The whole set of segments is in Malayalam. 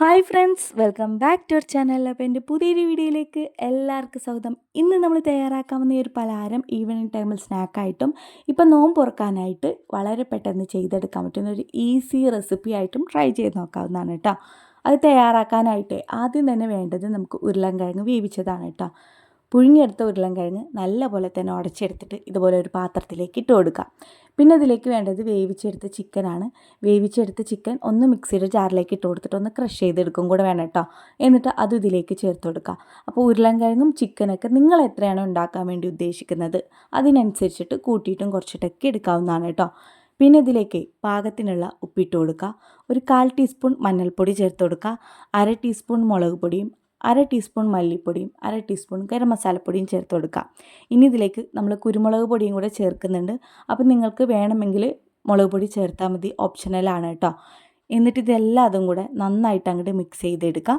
Hi friends welcome back to our channel. അപ്പോൾ എന്റെ പുതിയൊരു വീഡിയോയിലേക്ക് എല്ലാവർക്കും സ്വാഗതം. ഇന്ന് നമ്മൾ തയ്യാറാക്കാവുന്ന ഒരു പലഹാരം ഈവനിങ് ടൈമിൽ സ്നാക്കായിട്ടും ഇപ്പം നോമ്പ് തുറക്കാനായിട്ട് വളരെ പെട്ടെന്ന് ചെയ്തെടുക്കാൻ പറ്റുന്ന ഒരു ഈസി റെസിപ്പി ആയിട്ടും ട്രൈ ചെയ്ത് നോക്കാവുന്നതാണ് കേട്ടോ. അത് തയ്യാറാക്കാനായിട്ട് ആദ്യം തന്നെ വേണ്ടത് നമുക്ക് ഉരുളൻകിഴങ്ങ് വേവിച്ചതാണ് കേട്ടോ. പുഴുങ്ങിയെടുത്ത ഉരുളൻകിഴങ്ങ് നല്ലപോലെ തന്നെ ഉടച്ചെടുത്തിട്ട് ഇതുപോലെ ഒരു പാത്രത്തിലേക്ക് ഇട്ട് കൊടുക്കുക പിന്നെ അതിലേക്ക് വേണ്ടത് വേവിച്ചെടുത്ത ചിക്കനാണ്. വേവിച്ചെടുത്ത ചിക്കൻ ഒന്ന് മിക്സിയുടെ ജാറിലേക്ക് ഇട്ട് കൊടുത്തിട്ട് ഒന്ന് ക്രഷ് ചെയ്തെടുക്കും കൂടെ വേണം കേട്ടോ. എന്നിട്ട് അത് ഇതിലേക്ക് ചേർത്ത് കൊടുക്കുക. അപ്പോൾ ഉരുളൻകിഴങ്ങും ചിക്കനൊക്കെ നിങ്ങൾ എത്രയാണോ ഉണ്ടാക്കാൻ വേണ്ടി ഉദ്ദേശിക്കുന്നത് അതിനനുസരിച്ചിട്ട് കൂട്ടിയിട്ടും കുറച്ചിട്ടൊക്കെ എടുക്കാവുന്നതാണ് കേട്ടോ. പിന്നെ ഇതിലേക്ക് പാകത്തിനുള്ള ഉപ്പിട്ട് കൊടുക്കുക. ഒരു കാൽ ടീസ്പൂൺ മഞ്ഞൾപ്പൊടി ചേർത്ത് കൊടുക്കുക. അര ടീസ്പൂൺ മുളക് പൊടിയും അര ടീസ്പൂൺ മല്ലിപ്പൊടിയും അര ടീസ്പൂൺ ഗരം മസാലപ്പൊടിയും ചേർത്ത് കൊടുക്കാം. ഇനി ഇതിലേക്ക് നമ്മൾ കുരുമുളക് പൊടിയും കൂടെ ചേർക്കുന്നുണ്ട്. അപ്പോൾ നിങ്ങൾക്ക് വേണമെങ്കിൽ മുളക് പൊടി ചേർത്താൽ മതി ഓപ്ഷനലാണ് കേട്ടോ. എന്നിട്ട് അതും കൂടെ നന്നായിട്ട് അങ്ങോട്ട് മിക്സ് ചെയ്തെടുക്കാം.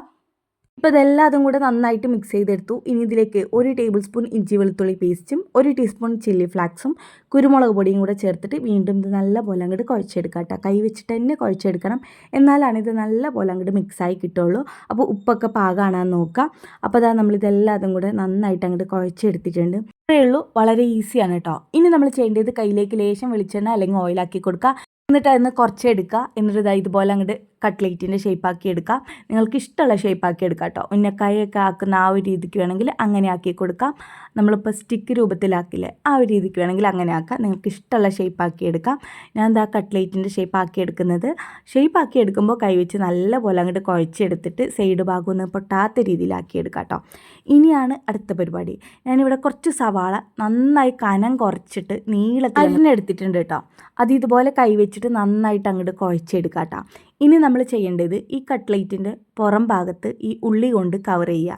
ഇപ്പോൾ ഇതെല്ലാം അതും കൂടെ നന്നായിട്ട് മിക്സ് ചെയ്തെടുത്തു. ഇനി ഇതിലേക്ക് ഒരു ടേബിൾ സ്പൂൺ ഇഞ്ചി വെളുത്തുള്ളി പേസ്റ്റും ഒരു ടീസ്പൂൺ ചില്ലി ഫ്ലാക്സും കുരുമുളക് പൊടിയും കൂടെ ചേർത്തിട്ട് വീണ്ടും ഇത് നല്ല പോലെ അങ്ങോട്ട് കുഴച്ചെടുക്കാം കേട്ടോ കൈ വെച്ചിട്ട് തന്നെ കുഴച്ചെടുക്കണം. എന്നാലാണ് ഇത് നല്ല പോലെ അങ്ങോട്ട് മിക്സായി കിട്ടുള്ളൂ. അപ്പോൾ ഉപ്പൊക്കെ പാകാണാൻ നോക്കാം. അപ്പോൾ അതാ നമ്മളിതെല്ലാം അതും കൂടെ നന്നായിട്ട് അങ്ങോട്ട് കുഴച്ചെടുത്തിട്ടുണ്ട്. ഇത്രയേ ഉള്ളൂ. വളരെ ഈസിയാണ് കേട്ടോ ഇനി നമ്മൾ ചെയ്യേണ്ടത് കയ്യിലേക്ക് ലേശം വെളിച്ചെണ്ണ അല്ലെങ്കിൽ ഓയിലാക്കി കൊടുക്കുക. എന്നിട്ട് അതിന് കുറച്ചെടുക്കുക. എന്നിട്ട് ഇതാ ഇതുപോലെ അങ്ങോട്ട് കട്ട്ലേറ്റിന്റെ ഷേപ്പാക്കി എടുക്കാം. നിങ്ങൾക്ക് ഇഷ്ടമുള്ള ഷേപ്പാക്കി എടുക്കാം കേട്ടോ ഉന്നക്കായൊക്കെ ആക്കുന്ന ആ ഒരു രീതിക്ക് വേണമെങ്കിൽ അങ്ങനെ ആക്കി കൊടുക്കാം. നമ്മളിപ്പോൾ സ്റ്റിക്ക് രൂപത്തിലാക്കില്ലേ? ആ ഒരു രീതിക്ക് വേണമെങ്കിൽ അങ്ങനെ ആക്കാം. നിങ്ങൾക്ക് ഇഷ്ടമുള്ള ഷേപ്പാക്കി എടുക്കാം. ഞാൻ എന്താ കട്ട്ലേറ്റിന്റെ ഷേപ്പാക്കി എടുക്കുന്നത്. ഷേപ്പാക്കി എടുക്കുമ്പോൾ കൈവച്ച് നല്ലപോലെ അങ്ങോട്ട് കുഴച്ചെടുത്തിട്ട് സൈഡ് ഭാഗം ഒന്ന് പൊട്ടാത്ത രീതിയിലാക്കി എടുക്കാം കേട്ടോ ഇനിയാണ് അടുത്ത പരിപാടി. ഞാനിവിടെ കുറച്ച് സവാള നന്നായി കനം കുറച്ചിട്ട് നീളത്തിൽ എടുത്തിട്ടുണ്ട് കേട്ടോ. അത് ഇതുപോലെ കൈവച്ചിട്ട് നന്നായിട്ട് അങ്ങോട്ട് കുഴച്ചെടുക്കാം കേട്ടോ ഇനി നമ്മൾ ചെയ്യേണ്ടത് ഈ കട്ട്ലേറ്റിന്റെ പുറം ഭാഗത്ത് ഈ ഉള്ളി കൊണ്ട് കവർ ചെയ്യുക.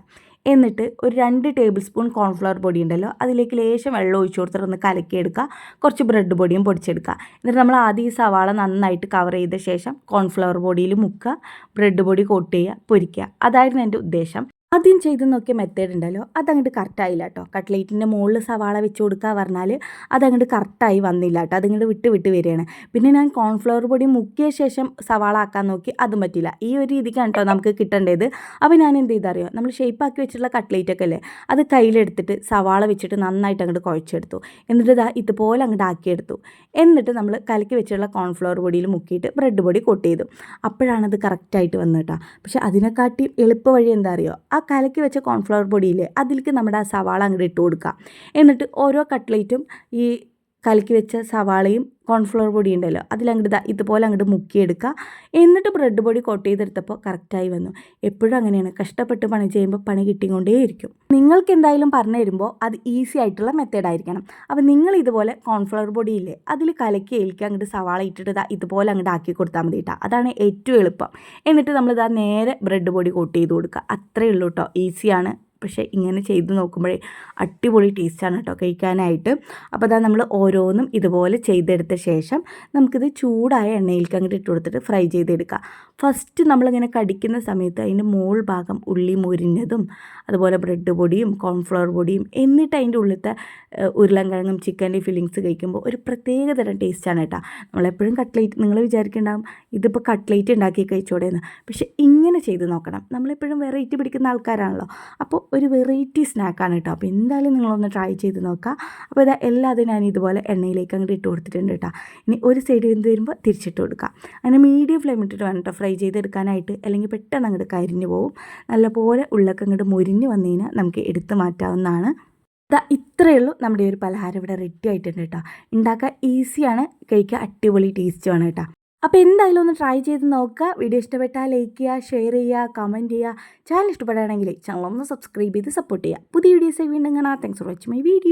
എന്നിട്ട് ഒരു രണ്ട് ടേബിൾ സ്പൂൺ കോൺഫ്ലവർ പൊടി ഉണ്ടല്ലോ അതിലേക്ക് ലേശം വെള്ളം ഒഴിച്ചു കൊടുത്തിട്ട് ഒന്ന് കലക്കിയെടുക്കുക. കുറച്ച് ബ്രെഡ് പൊടിയും പൊടിച്ചെടുക്കുക. എന്നിട്ട് നമ്മൾ ആദ്യം ഈ സവാള നന്നായിട്ട് കവർ ചെയ്ത ശേഷം കോൺഫ്ലവർ പൊടിയിൽ മുക്കുക. ബ്രെഡ് പൊടി കോട്ട് ചെയ്യുക പൊരിക്കുക. അതായിരുന്നു എന്റെ ഉദ്ദേശം. ആദ്യം ചെയ്ത് നോക്കിയ മെത്തേഡ് ഉണ്ടല്ലോ അതങ്ങോട്ട് കറക്റ്റായില്ല കേട്ടോ കട്ട്ലേറ്റിന്റെ മുകളിൽ സവാള വെച്ച് കൊടുക്കുക പറഞ്ഞാൽ അതങ്ങോട്ട് കറക്റ്റായി വന്നില്ല കേട്ടോ അതിങ്ങോട്ട് വിട്ട് വിട്ട് വരികയാണ്. പിന്നെ ഞാൻ കോൺഫ്ലവർ പൊടി മുക്കിയ ശേഷം സവാള ആക്കാൻ നോക്കി അതും പറ്റില്ല. ഈ ഒരു രീതിക്കാണ് കേട്ടോ നമുക്ക് കിട്ടേണ്ടത്. അപ്പോൾ ഞാൻ എന്ത് ചെയ്തറിയോ? നമ്മൾ ഷേപ്പാക്കി വെച്ചിട്ടുള്ള കട്ട്ലേറ്റ് ഒക്കെ അല്ലേ അത് കയ്യിലെടുത്തിട്ട് സവാള വെച്ചിട്ട് നന്നായിട്ട് അങ്ങോട്ട് കുഴച്ചെടുത്തു. എന്നിട്ട് ഇതാ ഇതുപോലെ അങ്ങോട്ട് ആക്കിയെടുത്തു. എന്നിട്ട് നമ്മൾ കലക്കി വെച്ചിട്ടുള്ള കോൺഫ്ലവർ പൊടിയിൽ മുക്കിയിട്ട് ബ്രെഡ് പൊടി കൊട്ട് ചെയ്തു. അപ്പോഴാണത് കറക്റ്റായിട്ട് വന്നു കേട്ടോ പക്ഷേ അതിനെക്കാട്ടി എളുപ്പ വഴി എന്താ അറിയോ? ആ കലക്കി വെച്ച കോൺഫ്ലവർ പൊടിയില്ലേ അതിലേക്ക് നമ്മുടെ ആ സവാള അങ്ങോട്ട് ഇട്ട് കൊടുക്കുക. എന്നിട്ട് ഓരോ കട്ട്ലേറ്റും ഈ കലക്കി വെച്ച സവാളയും കോൺഫ്ലവർ പൊടി ഉണ്ടല്ലോ അതിലങ്ങോട്ട് ഇതുപോലെ അങ്ങോട്ട് മുക്കിയെടുക്കുക എന്നിട്ട് ബ്രെഡ് പൊടി കോട്ട് ചെയ്തെടുത്തപ്പോൾ കറക്റ്റായി വന്നു. എപ്പോഴും അങ്ങനെയാണ്. കഷ്ടപ്പെട്ട് പണി ചെയ്യുമ്പോൾ പണി കിട്ടിക്കൊണ്ടേയിരിക്കും. നിങ്ങൾക്ക് എന്തായാലും പറഞ്ഞു തരുമ്പോൾ അത് ഈസി ആയിട്ടുള്ള മെത്തേഡ് ആയിരിക്കണം. അപ്പോൾ നിങ്ങൾ ഇതുപോലെ കോൺഫ്ലവർ പൊടിയില്ലേ അതിൽ കലക്കി ഏൽക്കുക അങ്ങോട്ട് സവാള ഇട്ടിട്ട് ഇതുപോലെ അങ്ങോട്ട് ആക്കി കൊടുത്താൽ മതി കേട്ടോ അതാണ് ഏറ്റവും എളുപ്പം. എന്നിട്ട് നമ്മളിതാ നേരെ ബ്രെഡ് പൊടി കോട്ട് ചെയ്ത് കൊടുക്കുക അത്രയേ ഉള്ളൂ കേട്ടോ ഈസിയാണ് പക്ഷേ ഇങ്ങനെ ചെയ്ത് നോക്കുമ്പോഴേ അടിപൊളി ടേസ്റ്റാണ് കേട്ടോ കഴിക്കാനായിട്ട്. അപ്പോൾ അതാ നമ്മൾ ഓരോന്നും ഇതുപോലെ ചെയ്തെടുത്ത ശേഷം നമുക്കിത് ചൂടായ എണ്ണയിലേക്ക് അങ്ങോട്ട് ഇട്ട് കൊടുത്തിട്ട് ഫ്രൈ ചെയ്തെടുക്കുക ഫസ്റ്റ് നമ്മളിങ്ങനെ കടിക്കുന്ന സമയത്ത് അതിന്റെ മോൾ ഭാഗം ഉള്ളി മുരിഞ്ഞതും അതുപോലെ ബ്രെഡ് പൊടിയും കോൺഫ്ലവർ പൊടിയും എന്നിട്ട് അതിന്റെ ഉള്ളിലത്തെ ഉരുളൻകിഴങ്ങും ചിക്കന്റെ ഫില്ലിങ്സ് കഴിക്കുമ്പോൾ ഒരു പ്രത്യേക തരം ടേസ്റ്റാണ് കേട്ടോ. നമ്മളെപ്പോഴും കട്ട്ലേറ്റ് നിങ്ങൾ വിചാരിക്കേണ്ടാവും ഇതിപ്പോൾ കട്ട്ലേറ്റ് ഉണ്ടാക്കി കഴിച്ചോടെയെന്ന് പക്ഷേ ഇങ്ങനെ ചെയ്ത് നോക്കണം. നമ്മളെപ്പോഴും വെറൈറ്റി പിടിക്കുന്ന ആൾക്കാരാണല്ലോ. അപ്പോൾ ഒരു വെറൈറ്റി സ്നാക്കാണ് കേട്ടോ അപ്പോൾ എന്തായാലും നിങ്ങളൊന്ന് ട്രൈ ചെയ്ത് നോക്കുക അപ്പോൾ ഇതാ എല്ലാതും ഞാൻ ഇതുപോലെ എണ്ണയിലേക്ക് അങ്ങോട്ട് ഇട്ട് കൊടുത്തിട്ടുണ്ട് കേട്ടോ ഇനി ഒരു സൈഡ് നിന്ന് വരുമ്പോൾ തിരിച്ചിട്ട് കൊടുക്കുക അങ്ങനെ മീഡിയം ഫ്ലെയിം ഇട്ടിട്ട് വേണം കേട്ടോ ഫ്രൈ ചെയ്തെടുക്കാനായിട്ട്. അല്ലെങ്കിൽ പെട്ടെന്ന് അങ്ങോട്ട് കരിഞ്ഞു പോകും നല്ലപോലെ ഉള്ളൊക്കെ അങ്ങോട്ട് മുരിഞ്ഞ് വന്നു കഴിഞ്ഞാൽ നമുക്ക് എടുത്ത് മാറ്റാവുന്നതാണ്. ഇത്രയേ ഉള്ളൂ. നമ്മുടെ ഈ ഒരു പലഹാരം ഇവിടെ റെഡി ആയിട്ടുണ്ട് കേട്ടോ ഉണ്ടാക്കാൻ ഈസിയാണ് കഴിക്കാൻ അടിപൊളി ടേസ്റ്റുമാണ് കേട്ടോ അപ്പോൾ എന്തായാലും ഒന്ന് ട്രൈ ചെയ്ത് നോക്കുക. വീഡിയോ ഇഷ്ടപ്പെട്ടാൽ ലൈക്ക് ചെയ്യുക ഷെയർ ചെയ്യുക കമന്റ് ചെയ്യുക. ചാനൽ ഇഷ്ടപ്പെടുകയാണെങ്കിൽ ചാനൽ ഒന്ന് സബ്സ്ക്രൈബ് ചെയ്ത് സപ്പോർട്ട് ചെയ്യുക. പുതിയ വീഡിയോസ് വീണ്ടും കാണാം. Thanks for watching my video